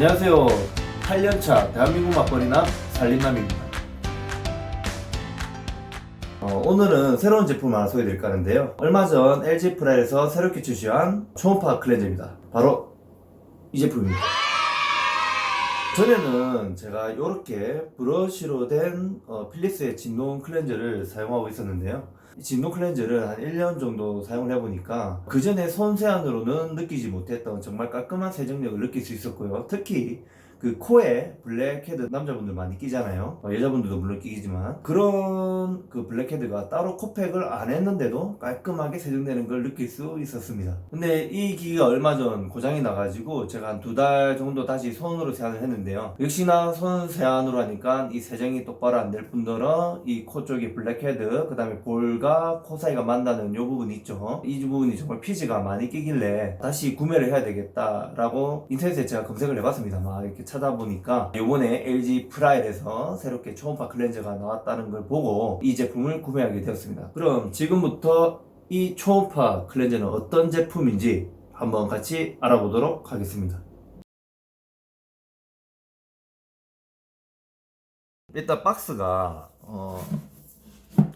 안녕하세요. 8년차 대한민국 맞벌이나 살림남입니다. 어, 오늘은 새로운 제품을 하나 소개드릴까 하는데요. 얼마 전 LG 프라이에서 새롭게 출시한 초음파 클렌저입니다. 바로 이 제품입니다. 전에는 제가 이렇게 브러쉬로 된 어, 필립스의 진동 클렌저를 사용하고 있었는데요. 이 진동 클렌저를 한 1년 정도 사용을 해보니까 그 전에 손 세안으로는 느끼지 못했던 정말 깔끔한 세정력을 느낄 수 있었고요. 특히 그 코에 블랙헤드 남자분들 많이 끼잖아요. 어, 여자분들도 물론 끼지만 그런 그 블랙헤드가 따로 코팩을 안 했는데도 깔끔하게 세정되는 걸 느낄 수 있었습니다. 근데 이 기기가 얼마 전 고장이 나가지고 제가 한 두 달 정도 다시 손으로 세안을 했는데요. 역시나 손 세안으로 하니까 이 세정이 똑바로 안 될 뿐더러 이 코 쪽에 블랙헤드 그 다음에 볼과 코 사이가 만나는 요 부분 있죠. 이 부분이 정말 피지가 많이 끼길래 다시 구매를 해야 되겠다라고 인터넷에 제가 검색을 해봤습니다. 막 이렇게 찾아보니까 요번에 LG 프라이에서 새롭게 초음파 클렌저가 나왔다는 걸 보고 이 제품을 구매하게 되었습니다. 그럼 지금부터 이 초음파 클렌저는 어떤 제품인지 한번 같이 알아보도록 하겠습니다. 일단 박스가 어,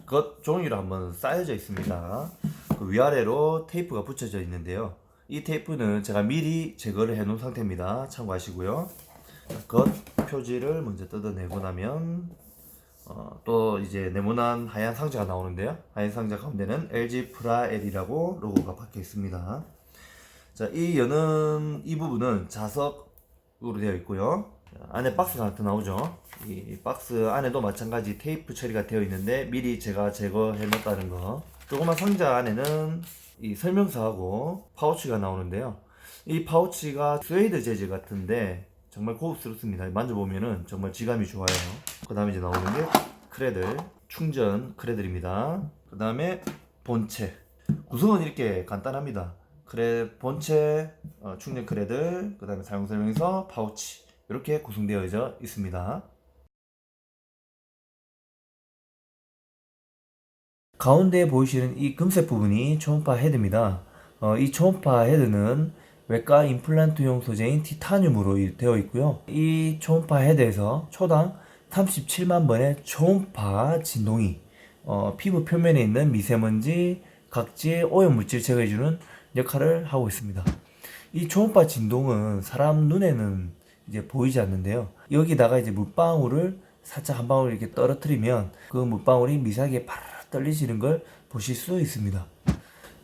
겉 종이로 한번 쌓여져 있습니다. 그 위아래로 테이프가 붙여져 있는데요. 이 테이프는 제가 미리 제거를 해 놓은 상태입니다. 참고하시고요. 겉 표지를 먼저 뜯어내고 나면 어, 또 이제 네모난 하얀 상자가 나오는데요. 하얀 상자 가운데는 LG 프라엘이라고 로고가 박혀 있습니다. 자, 이 여는 이 부분은 자석으로 되어 있고요. 자, 안에 박스가 하나 더 나오죠. 이 박스 안에도 마찬가지 테이프 처리가 되어 있는데 미리 제가 제거해 놨다는 거. 조그만 상자 안에는 이 설명서하고 파우치가 나오는데요. 이 파우치가 스웨이드 재질 같은데 정말 고급스럽습니다. 만져보면은 정말 질감이 좋아요. 그 다음에 이제 나오는 게 크레들, 충전 크레들입니다. 그 다음에 본체. 구성은 이렇게 간단합니다. 크레, 본체, 어, 충전 크레들, 그 다음에 사용 설명서, 파우치. 이렇게 구성되어 있습니다. 가운데 보이시는 이 금색 부분이 초음파 헤드입니다. 어, 이 초음파 헤드는 외과 임플란트용 소재인 티타늄으로 이- 되어 있고요. 이 초음파 헤드에서 초당 37만 번의 초음파 진동이 어, 피부 표면에 있는 미세먼지, 각지의 오염 물질 제거해주는 역할을 하고 있습니다. 이 초음파 진동은 사람 눈에는 이제 보이지 않는데요. 여기다가 이제 물방울을 살짝 한 방울 이렇게 떨어뜨리면 그 물방울이 미세하게 파르르 떨리시는 걸 보실 수 있습니다.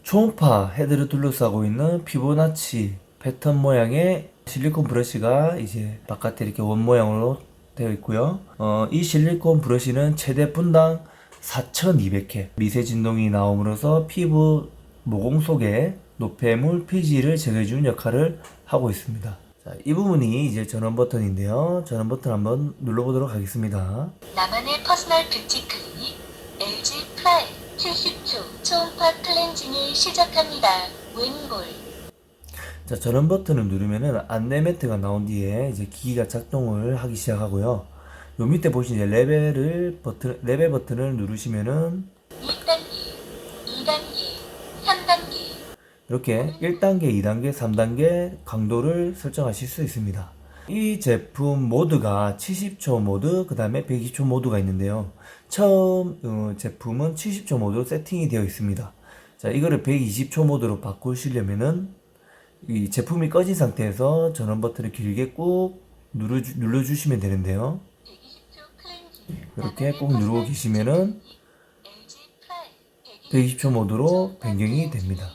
초음파 헤드를 둘러싸고 있는 피보나치 패턴 모양의 실리콘 브러쉬가 이제 바깥에 이렇게 원 모양으로 되어 있고요. 어, 이 실리콘 브러쉬는 최대 분당 4200회 미세 진동이 나옴으로써 피부 모공 속에 노폐물 피지를 제거해주는 역할을 하고 있습니다. 자, 이 부분이 이제 전원 버튼인데요. 전원 버튼 한번 눌러보도록 하겠습니다. 나만의 퍼스널 뷰티 클리닉 LG 프라임 70초 초음파 클렌징을 시작합니다. 윈볼 자, 전원 버튼을 누르면은 안내 매트가 나온 뒤에 이제 기기가 작동을 하기 시작하고요. 요 밑에 보시면 이제 레벨을 버튼, 레벨 버튼을 누르시면은 1단계, 2단계, 3단계 이렇게 1단계, 2단계, 3단계 강도를 설정하실 수 있습니다. 이 제품 모드가 70초 모드, 그 다음에 120초 모드가 있는데요. 처음 어, 제품은 70초 모드로 세팅이 되어 있습니다. 자, 이거를 120초 모드로 바꾸시려면은 이 제품이 꺼진 상태에서 전원 버튼을 길게 꾹 눌러, 눌러주시면 되는데요. 120초 클렌징 이렇게 꼭 누르고 계시면은 LG 프라임 120초 모드로 변경이 됩니다.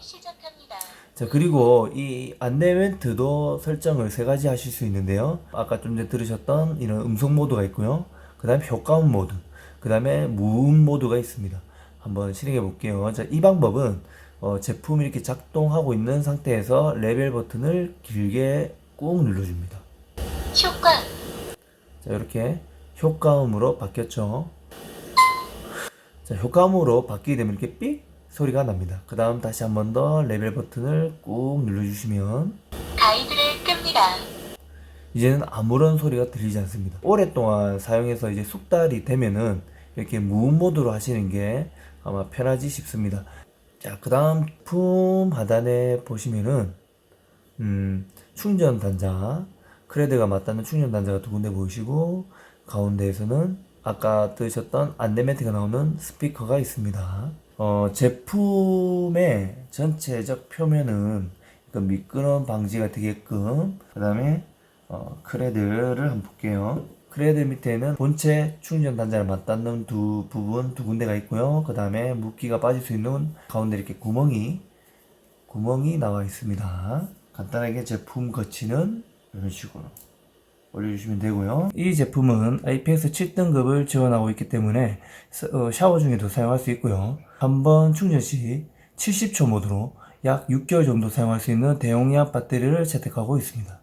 자, 그리고 이 안내 멘트도 설정을 세 가지 하실 수 있는데요. 아까 좀 전에 들으셨던 이런 음성 모드가 있고요. 그 다음에 효과음 모드, 그 다음에 무음 모드가 있습니다. 한번 실행해 볼게요. 자, 이 방법은 어, 제품이 이렇게 작동하고 있는 상태에서 레벨 버튼을 길게 꾹 눌러줍니다. 효과 자, 이렇게 효과음으로 바뀌었죠. 자, 효과음으로 바뀌게 되면 이렇게 삑 소리가 납니다. 그 다음 다시 한 번 더 레벨 버튼을 꾹 눌러주시면 가이드를 끕니다. 이제는 아무런 소리가 들리지 않습니다. 오랫동안 사용해서 이제 숙달이 되면은 이렇게 무음 모드로 하시는 게 아마 편하지 싶습니다. 자, 그 다음 품 하단에 보시면은 음, 충전 단자, 크레드가 맞닿는 충전 단자가 두 군데 보이시고 가운데에서는 아까 뜨셨던 안내멘트가 나오는 스피커가 있습니다. 어, 제품의 전체적 표면은 그 미끄럼 방지가 되게끔 그 다음에 어, 크레드를 한번 볼게요. 크레드 밑에는 본체 충전 단자를 맞닿는 두 부분 두 군데가 있고요. 그 다음에 물기가 빠질 수 있는 가운데 이렇게 구멍이 구멍이 나와 있습니다. 간단하게 제품 거치는 이런 식으로 올려주시면 되고요. 이 제품은 IPX 7등급을 지원하고 있기 때문에 서- 어, 샤워 중에도 사용할 수 있고요. 한 번 충전 시 70초 모드로 약 6개월 정도 사용할 수 있는 대용량 배터리를 채택하고 있습니다.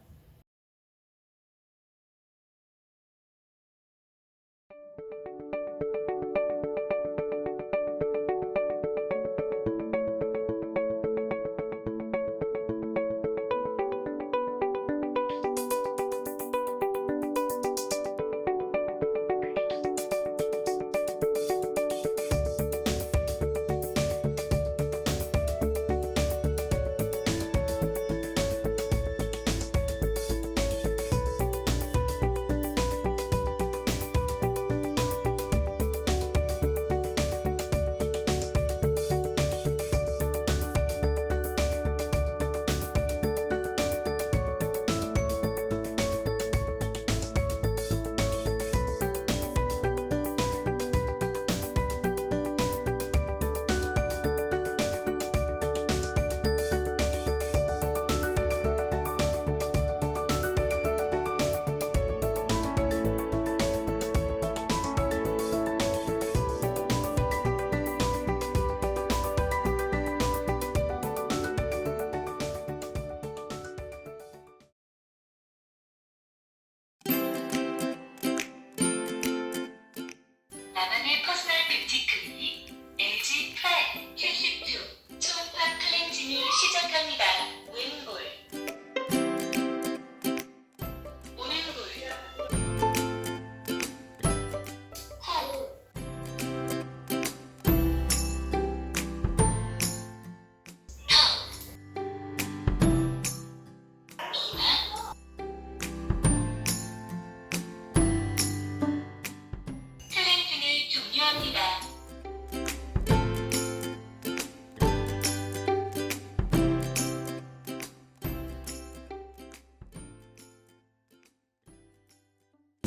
나만의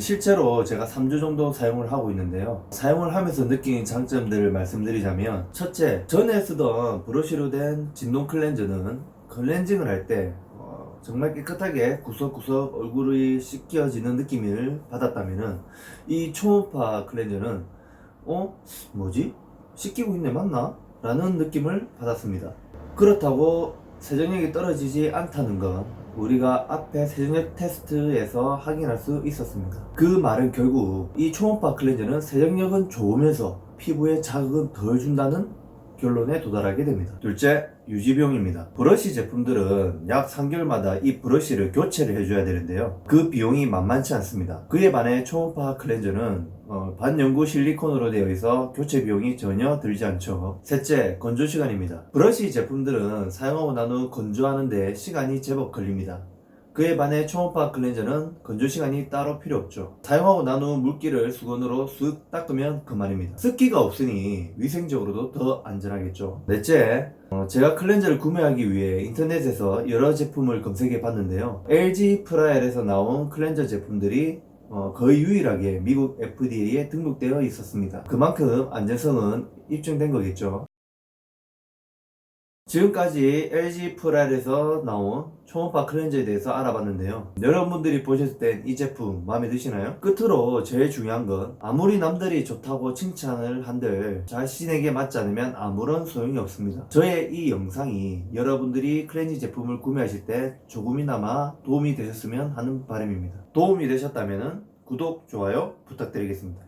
실제로 제가 3주 정도 사용을 하고 있는데요. 사용을 하면서 느낀 장점들을 말씀드리자면 첫째, 전에 쓰던 브러쉬로 된 진동 클렌저는 클렌징을 할때 어, 정말 깨끗하게 구석구석 얼굴이 씻겨지는 느낌을 받았다면은 이 초음파 클렌저는 어? 뭐지? 씻기고 있네 맞나? 라는 느낌을 받았습니다. 그렇다고 세정력이 떨어지지 않다는 건 우리가 앞에 세정력 테스트에서 확인할 수 있었습니다. 그 말은 결국 이 초음파 클렌저는 세정력은 좋으면서 피부에 자극은 덜 준다는 결론에 도달하게 됩니다. 둘째, 유지비용입니다. 브러쉬 제품들은 약 3개월마다 이 브러쉬를 교체를 해줘야 되는데요. 그 비용이 만만치 않습니다. 그에 반해 초음파 클렌저는 어, 반영구 실리콘으로 되어 있어 교체 비용이 전혀 들지 않죠. 셋째, 건조 시간입니다. 브러쉬 제품들은 사용하고 난 후 건조하는데 시간이 제법 걸립니다. 그에 반해 초음파 클렌저는 건조 시간이 따로 필요 없죠. 사용하고 난 후 물기를 수건으로 쓱 닦으면 그만입니다. 습기가 없으니 위생적으로도 더 안전하겠죠. 넷째, 어, 제가 클렌저를 구매하기 위해 인터넷에서 여러 제품을 검색해 봤는데요. LG 프라엘에서 나온 클렌저 제품들이 어, 거의 유일하게 미국 FDA에 등록되어 있었습니다. 그만큼 안전성은 입증된 거겠죠. 지금까지 LG 프라엘에서 나온 초음파 클렌저에 대해서 알아봤는데요. 여러분들이 보셨을 땐 이 제품 마음에 드시나요? 끝으로 제일 중요한 건 아무리 남들이 좋다고 칭찬을 한들 자신에게 맞지 않으면 아무런 소용이 없습니다. 저의 이 영상이 여러분들이 클렌징 제품을 구매하실 때 조금이나마 도움이 되셨으면 하는 바람입니다. 도움이 되셨다면 구독, 좋아요 부탁드리겠습니다.